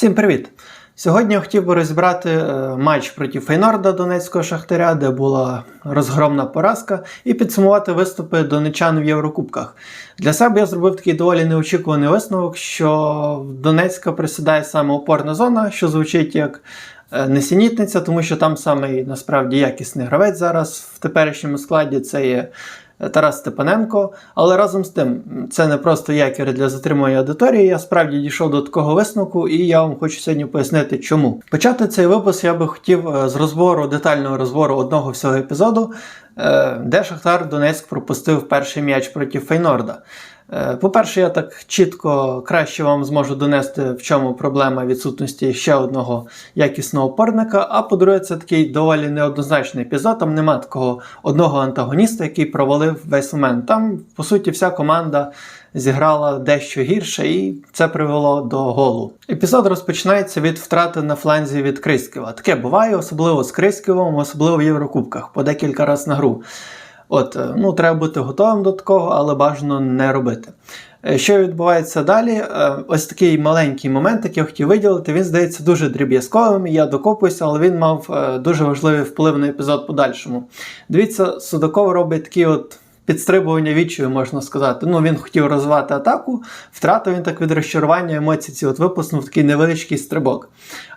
Всім привіт! Сьогодні я хотів би розібрати е, матч проти Фейнорда Донецького Шахтаря, де була розгромна поразка, і підсумувати виступи донечан в Єврокубках. Для себе я зробив такий доволі неочікуваний висновок, що в Донецька присідає саме опорна зона, що звучить як е, несенітниця, тому що там саме насправді якісний гравець зараз в теперішньому складі. Це є Тарас Степаненко. Але разом з тим, це не просто якір для затримання аудиторії. Я справді дійшов до такого висновку, і я вам хочу сьогодні пояснити, чому. Почати цей випуск я би хотів е, з розбору, детального розбору одного всього епізоду, е, де Шахтар Донецьк пропустив перший м'яч проти Фейнорда. Е, По-перше, я так чітко краще вам зможу донести, в чому проблема відсутності ще одного якісного опорника. А по-друге, це такий доволі неоднозначний епізод. Там нема такого одного антагоніста, який провалив весь момент. Там, по суті, вся команда зіграла дещо гірше, і це привело до голу. Епізод розпочинається від втрати на фланзі від Криськіва. Таке буває, особливо з Криськівом, особливо в Єврокубках, по декілька разів на гру. От, е, ну, треба бути готовим до такого, але бажано не робити. Е, Що відбувається далі? Е, Ось такий маленький момент, який я хотів виділити, він здається дуже дріб'язковим. Я докопуюся, але він мав дуже важливий вплив на епізод подальшому. Дивіться, Судаков робить такий от. Підстрибування відчаю, можна сказати. Ну, він хотів розвивати атаку, втратив він так від розчарування емоцій ці от випуснув такий невеличкий стрибок.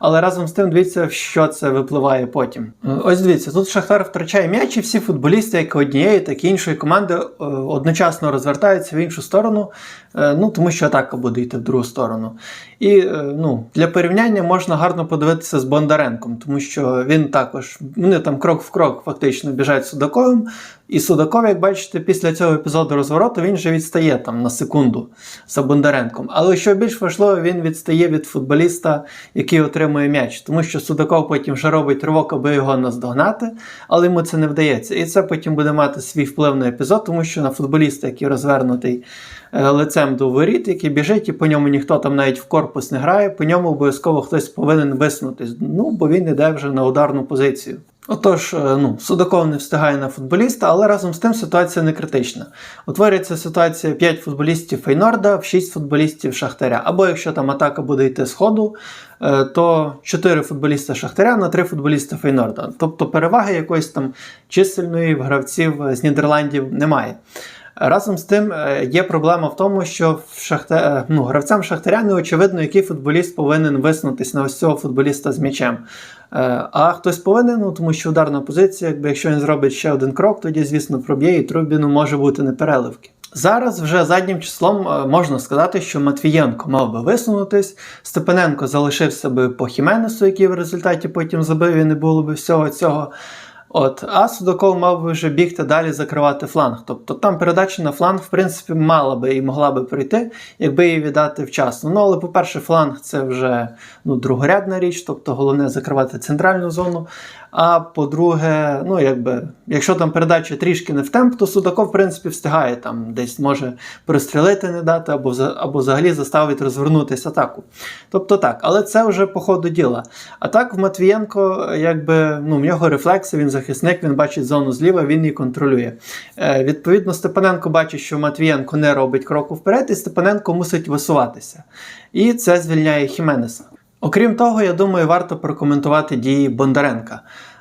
Але разом з тим, дивіться, що це випливає потім. Е, Ось дивіться, тут Шахтар втрачає м'яч, і всі футболісти, як однієї, так і іншої команди, е, одночасно розвертаються в іншу сторону, е, ну тому що атака буде йти в другу сторону. І ну, для порівняння можна гарно подивитися з Бондаренком, тому що він також вони там крок в крок фактично біжать Судаковим. І Судаков, як бачите, після цього епізоду розвороту він вже відстає там на секунду за Бондаренком. Але що більш важливо, він відстає від футболіста, який отримує м'яч, тому що Судаков потім вже робить ривок, аби його наздогнати, але йому це не вдається. І це потім буде мати свій вплив на епізод, тому що на футболіста, який розвернутий е, лицем до воріт, який біжить, і по ньому ніхто там навіть в корпус не грає, по ньому обов'язково хтось повинен виснутись. Ну, бо він іде вже на ударну позицію. Отож, е, ну, Судаков не встигає на футболіста, але разом з тим ситуація не критична. Утворюється ситуація 5 футболістів Фейнорда в 6 футболістів Шахтаря. Або якщо там атака буде йти з ходу, е, то 4 футболіста Шахтаря на 3 футболіста Фейнорда. Тобто переваги якоїсь там чисельної гравців з Нідерландів немає. Разом з тим е, є проблема в тому, що в шахта... е, ну, гравцям Шахтаря не очевидно, який футболіст повинен виснутись на ось цього футболіста з м'ячем. Е, А хтось повинен, ну, тому що ударна позиція, якби якщо він зробить ще один крок, тоді, звісно, проб'є і Трубіну може бути непереливки. Зараз вже заднім числом можна сказати, що Матвієнко мав би висунутись, Степаненко залишився би по Хіменесу, який в результаті потім забив і не було б всього цього. От, а Судаков мав би вже бігти далі закривати фланг. Тобто там передача на фланг, в принципі, мала би і могла би прийти, якби її віддати вчасно. Ну, але, по-перше, фланг це вже ну, другорядна річ, тобто головне закривати центральну зону. А по-друге, ну якби, якщо там передача трішки не в темп, то Судаков, в принципі, встигає там десь може пристрелити, не дати, або або взагалі заставить розвернутися атаку. Тобто так, але це вже по ходу діла. А так в Матвієнко, якби ну, в нього рефлекси, він захисник, він бачить зону зліва, він її контролює. Е, відповідно, Степаненко бачить, що Матвієнко не робить кроку вперед, і Степаненко мусить висуватися. І це звільняє Хіменеса. Окрім того, я думаю, варто прокоментувати дії Бондаренка.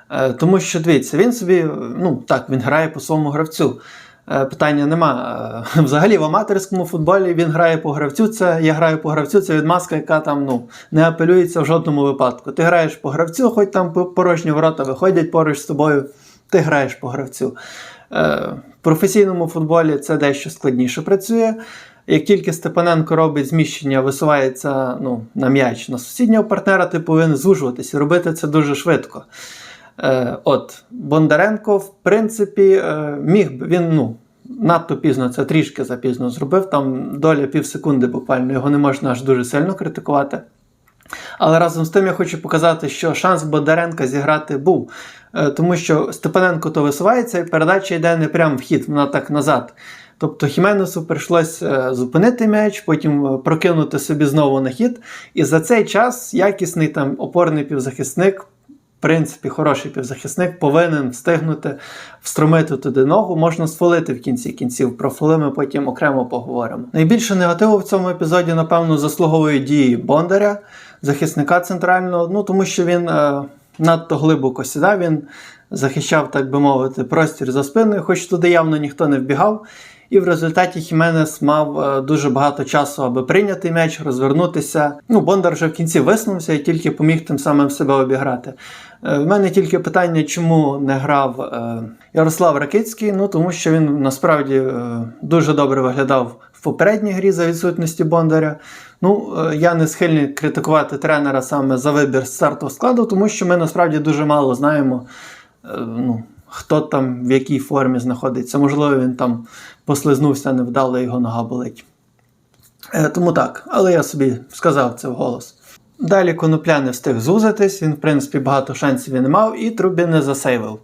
Е, Тому що дивіться, він собі, ну так, він грає по своєму гравцю. Е, Питання нема. Е, Взагалі в аматорському футболі він грає по гравцю. Це я граю по гравцю, це відмазка, яка там ну, не апелюється в жодному випадку. Ти граєш по гравцю, хоч там порожні ворота виходять поруч з тобою, ти граєш по гравцю. Е, В професійному футболі це дещо складніше працює. Як тільки Степаненко робить зміщення, висувається ну, на м'яч на сусіднього партнера, ти повинен звужуватись і робити це дуже швидко. Е, от, Бондаренко, в принципі, е, міг би він ну, надто пізно, це трішки запізно зробив. Там доля півсекунди буквально, його не можна аж дуже сильно критикувати. Але разом з тим я хочу показати, що шанс Бондаренка зіграти був. Е, Тому що Степаненко то висувається, і передача йде не прямо в хід, вона так назад. Тобто Хіменесу прийшлось зупинити м'яч, потім прокинути собі знову на хід. І за цей час якісний там опорний півзахисник, принципі, хороший півзахисник, повинен встигнути встромити туди ногу, можна сфолити в кінці кінців. Про фоли ми потім окремо поговоримо. Найбільше негативу в цьому епізоді, напевно, заслуговують дії Бондаря. захисника центрального, ну тому що він е, надто глибоко сідав, він захищав, так би мовити, простір за спиною, хоч туди явно ніхто не вбігав. І в результаті Хіменес мав е, дуже багато часу, аби прийняти м'яч, розвернутися. Ну, Бондар вже в кінці виснувся і тільки поміг тим самим себе обіграти. Е, В мене тільки питання, чому не грав е, Ярослав Ракицький. Ну тому що він насправді дуже добре виглядав в попередній грі за відсутності Бондаря. Ну, я не схильний критикувати тренера саме за вибір стартового складу, тому що ми насправді дуже мало знаємо. Ну, хто там в якій формі знаходиться. Можливо, він там послизнувся невдало, його нога болить. Е, тому так, але я собі сказав це вголос. Далі конопля не встиг зузитись, він, в принципі, багато шансів і не мав, і Трубін не засейвив.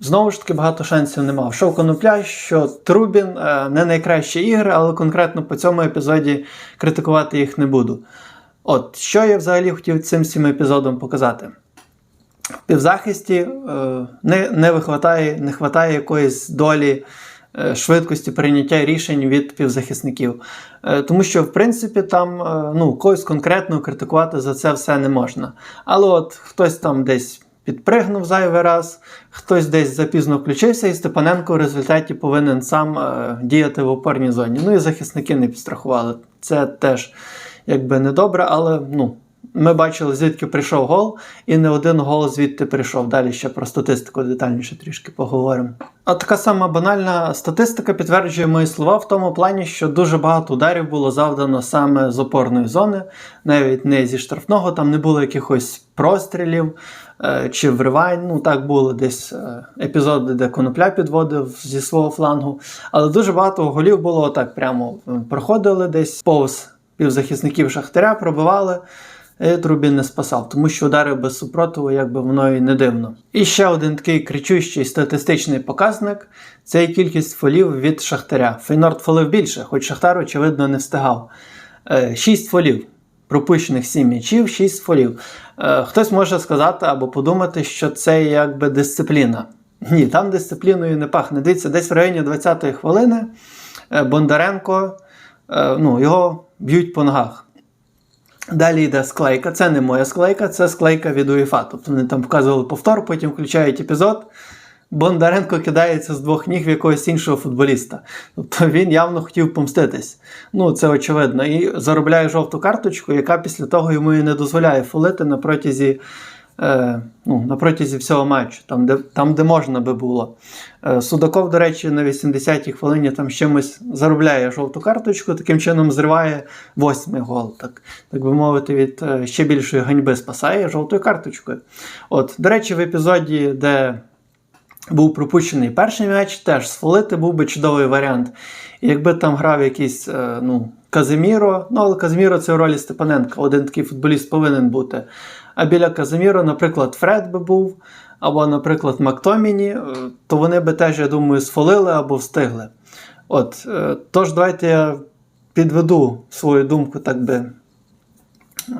Знову ж таки, багато шансів не мав. Шов конопля, що Трубін е, не найкращі ігри, але конкретно по цьому епізоді критикувати їх не буду. От, що я взагалі хотів цим всім епізодом показати? В півзахисті е, не, не, вихватає, не вистачає якоїсь долі е, швидкості прийняття рішень від півзахисників. Е, тому що, в принципі, там ну, когось конкретно критикувати за це все не можна. Але от хтось там десь підпригнув зайвий раз, хтось десь запізно включився, і Степаненко в результаті повинен сам е, діяти в опорній зоні. Ну і захисники не підстрахували. Це теж якби недобре, але ну. Ми бачили, звідки прийшов гол, і не один гол звідти прийшов. Далі ще про статистику детальніше трішки поговоримо. А така сама банальна статистика підтверджує мої слова в тому плані, що дуже багато ударів було завдано саме з опорної зони, навіть не зі штрафного, там не було якихось прострілів е, чи вривань. Ну так було десь е, епізоди, де конопля підводив зі свого флангу. Але дуже багато голів було отак прямо проходили десь повз півзахисників Шахтаря, пробивали. Трубін не спасав, тому що удари без супротиву, якби воно і не дивно. І ще один такий кричущий статистичний показник це кількість фолів від Шахтаря. Фейнорд фолив більше, хоч Шахтар, очевидно, не встигав. Е, Шість фолів. Пропущених 7 м'ячів, 6 фолів. Е, Хтось може сказати або подумати, що це якби дисципліна. Ні, там дисципліною не пахне. Дивіться, десь в районі 20-ї хвилини е, Бондаренко ну, його б'ють по ногах. Далі йде склейка. Це не моя склейка, це склейка від УЄФА. Тобто вони там показували повтор, потім включають епізод. Бондаренко кидається з двох ніг в якогось іншого футболіста. Тобто він явно хотів помститись. Ну, це очевидно. І заробляє жовту карточку, яка після того йому і не дозволяє фолити на протязі, е, ну, на протязі всього матчу, там, де, там, де можна би було. Е, Судаков, до речі, на 80-й хвилині там чимось заробляє жовту карточку, таким чином зриває восьмий гол. Так, так би мовити, від е, ще більшої ганьби спасає жовтою карточкою. От, До речі, в епізоді, де був пропущений перший м'яч, теж сфолити був би чудовий варіант. Якби там грав якийсь е, ну, Казиміро, ну але Казиміро це в ролі Степаненка, один такий футболіст повинен бути. А біля Казиміро, наприклад, Фред би був, або, наприклад, Мактоміні, е, то вони би теж, я думаю, сфолили або встигли. От, е, Тож, давайте я підведу свою думку так би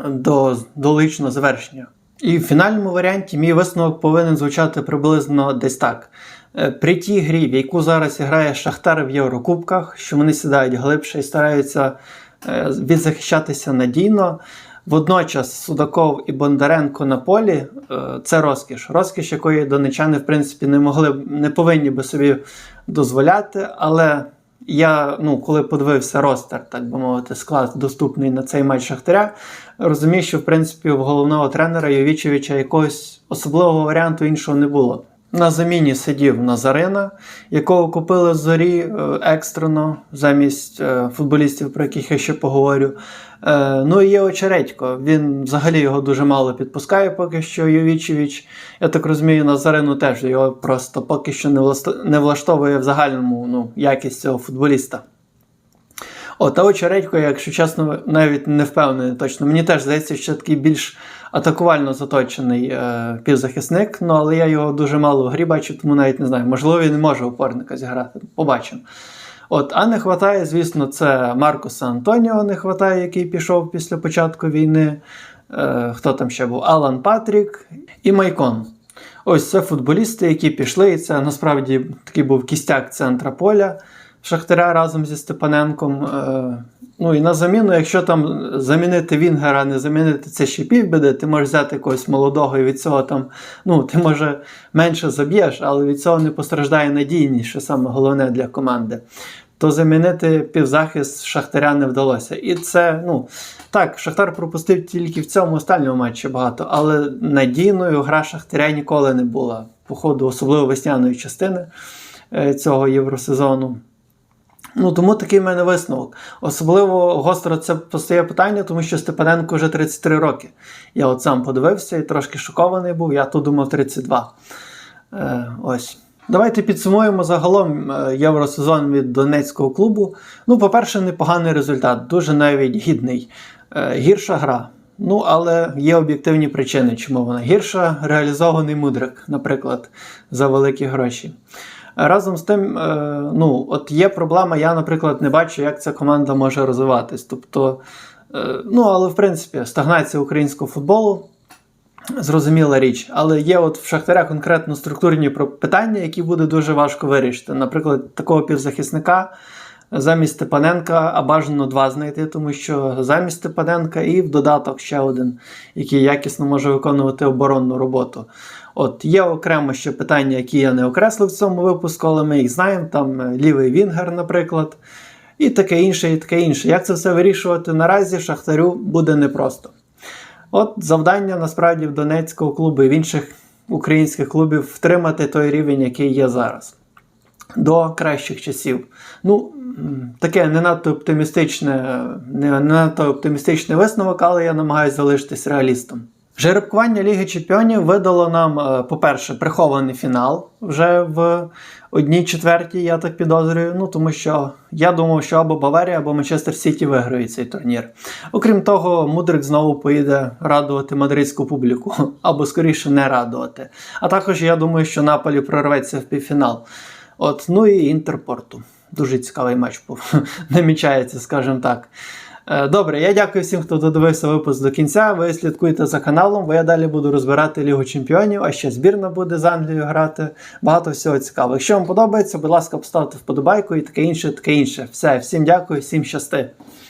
до, до логічного завершення. І в фінальному варіанті мій висновок повинен звучати приблизно десь так. Е, При тій грі, в яку зараз грає Шахтар в Єврокубках, що вони сідають глибше і стараються е, відзахищатися надійно. Водночас Судаков і Бондаренко на полі е, це розкіш. Розкіш, якої донечани, в принципі, не могли не повинні би собі дозволяти. Але я, ну, коли подивився ростер, так би мовити, склад доступний на цей матч Шахтаря, розумію, що в принципі в головного тренера Йовічевича якогось особливого варіанту іншого не було. На заміні сидів Назарина, якого купили з зорі е, екстрено замість е, футболістів, про яких я ще поговорю. Е, ну і є Очередько. Він взагалі його дуже мало підпускає поки що Йовічевич. Я так розумію, Назарину теж його просто поки що не, влаштовує в загальному ну, якість цього футболіста. От, а Очередько, якщо чесно, навіть не впевнений точно. Мені теж здається, що такий більш атакувально заточений е, півзахисник, ну але я його дуже мало в грі бачив, тому навіть не знаю. Можливо, він може опорника зіграти. Побачимо. От, а не вистачає, звісно, це Маркуса Антоніо не вистачає, який пішов після початку війни. Е, хто там ще був? Алан Патрік і Майкон. Ось це футболісти, які пішли, і це насправді такий був кістяк центра поля. Шахтаря разом зі Степаненком. Е, ну і на заміну, якщо там замінити Вінгера, не замінити це ще півбіди, ти можеш взяти якогось молодого і від цього там, ну, ти може менше заб'єш, але від цього не постраждає надійність, що саме головне для команди. То замінити півзахист Шахтаря не вдалося. І це, ну, так, Шахтар пропустив тільки в цьому останньому матчі багато, але надійною гра Шахтаря ніколи не була. По ходу, особливо весняної частини е, цього євросезону. Ну, тому такий в мене висновок. Особливо гостро це постає питання, тому що Степаненко вже 33 роки. Я от сам подивився і трошки шокований був, я тут думав 32. Е, ось. Давайте підсумуємо загалом е, євросезон від Донецького клубу. Ну, по-перше, непоганий результат, дуже навіть гідний. Е, гірша гра. Ну, але є об'єктивні причини, чому вона гірша. Реалізований мудрик, наприклад, за великі гроші. Разом з тим, е, ну, от є проблема, я, наприклад, не бачу, як ця команда може розвиватись. Тобто, е, ну, але в принципі, стагнація українського футболу. Зрозуміла річ, але є от в Шахтаря конкретно структурні питання, які буде дуже важко вирішити. Наприклад, такого півзахисника замість Степаненка, а бажано два знайти, тому що замість Степаненка і в додаток ще один, який якісно може виконувати оборонну роботу. От є окремо ще питання, які я не окреслив в цьому випуску, але ми їх знаємо. Там е, лівий Вінгер, наприклад, і таке інше, і таке інше. Як це все вирішувати наразі Шахтарю буде непросто. От завдання насправді в Донецького клубу і в інших українських клубів втримати той рівень, який є зараз. До кращих часів. Ну, таке не надто оптимістичне, не, надто оптимістичний висновок, але я намагаюся залишитись реалістом. Жеребкування Ліги Чемпіонів видало нам, е, по-перше, прихований фінал вже в одній четвертій, я так підозрюю. Ну тому що я думав, що або Баварія, або Манчестер Сіті виграють цей турнір. Окрім того, Мудрик знову поїде радувати мадридську публіку, або скоріше не радувати. А також я думаю, що Наполі прорветься в півфінал. От, ну і Інтерпорту. Дуже цікавий матч був. Намічається, скажімо так. Е, Добре, я дякую всім, хто додивився випуск до кінця. Ви слідкуйте за каналом, бо я далі буду розбирати Лігу Чемпіонів, а ще збірна буде з Англією грати. Багато всього цікавого. Якщо вам подобається, будь ласка, поставте вподобайку і таке інше, таке інше. Все, всім дякую, всім щасти.